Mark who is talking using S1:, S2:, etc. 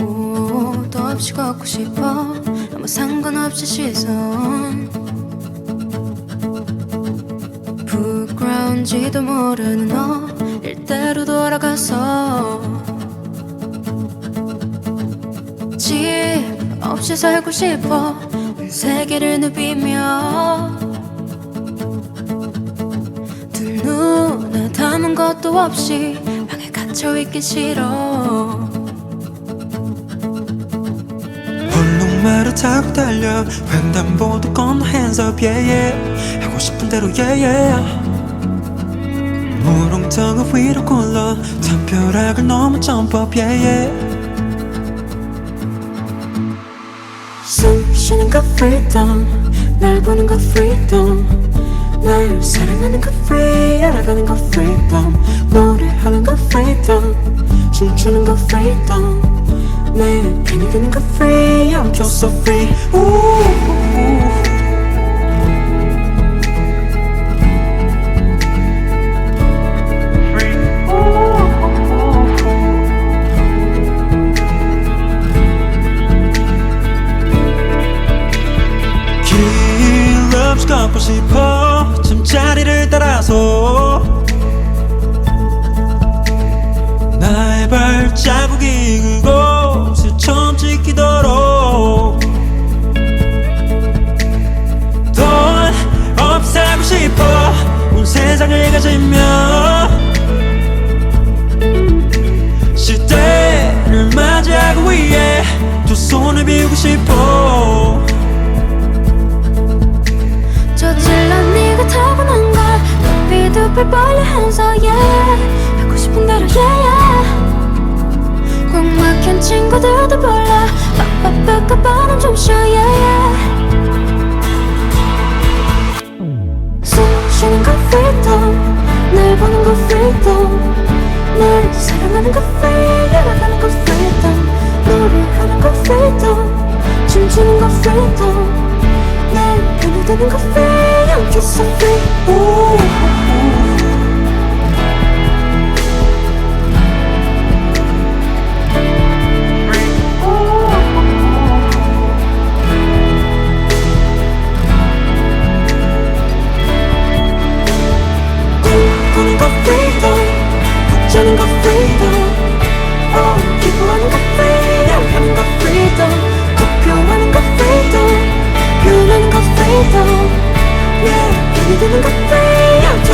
S1: 옷도 없이 걷고 싶어. 아무 상관없이 시선. 부끄러운지도 모르는 너 일대로 돌아가서. 집 없이 살고 싶어. 온 세계를 누비며. 두 눈에 담은 것도 없이 갇혀 있기 싫어
S2: 홀로마루 타고 달려 횡단보도 건너 hands up yeah yeah 하고 싶은 대로 yeah yeah 무릉덩어 위로 굴러 담벼락을 넘어 jump up yeah yeah
S1: 숨 쉬는 거 freedom 날 보는 거 freedom 날 사랑하는 거 freedom 춤추는 거 freedom 내 편이 되는 거 free I'm just so free
S2: Ooh. 싶어 잠자리를 따라서 자국이 그곳에 처음 찍히도록 돈 없이 살고 싶어 온 세상을 가지며 시대를 맞이하기 위해 두 손을 비우고 싶어.
S1: 저질러 네가 타고난 걸 높이 두팔 벌려 hands up yeah 하고 싶은 대로 yeah yeah 꽉 막힌 친구들도 불러 빡빡빡 바람 좀 쉬어 yeah 숨 쉬는 거 freedom 날 보는 거 freedom 날 사랑하는 거 free 알아가는 거 freedom 노래하는 거 freedom 춤추는 거 freedom 날 편이 되는 거 free I'm just so free 기도 왜 이렇게 되는 것 같아요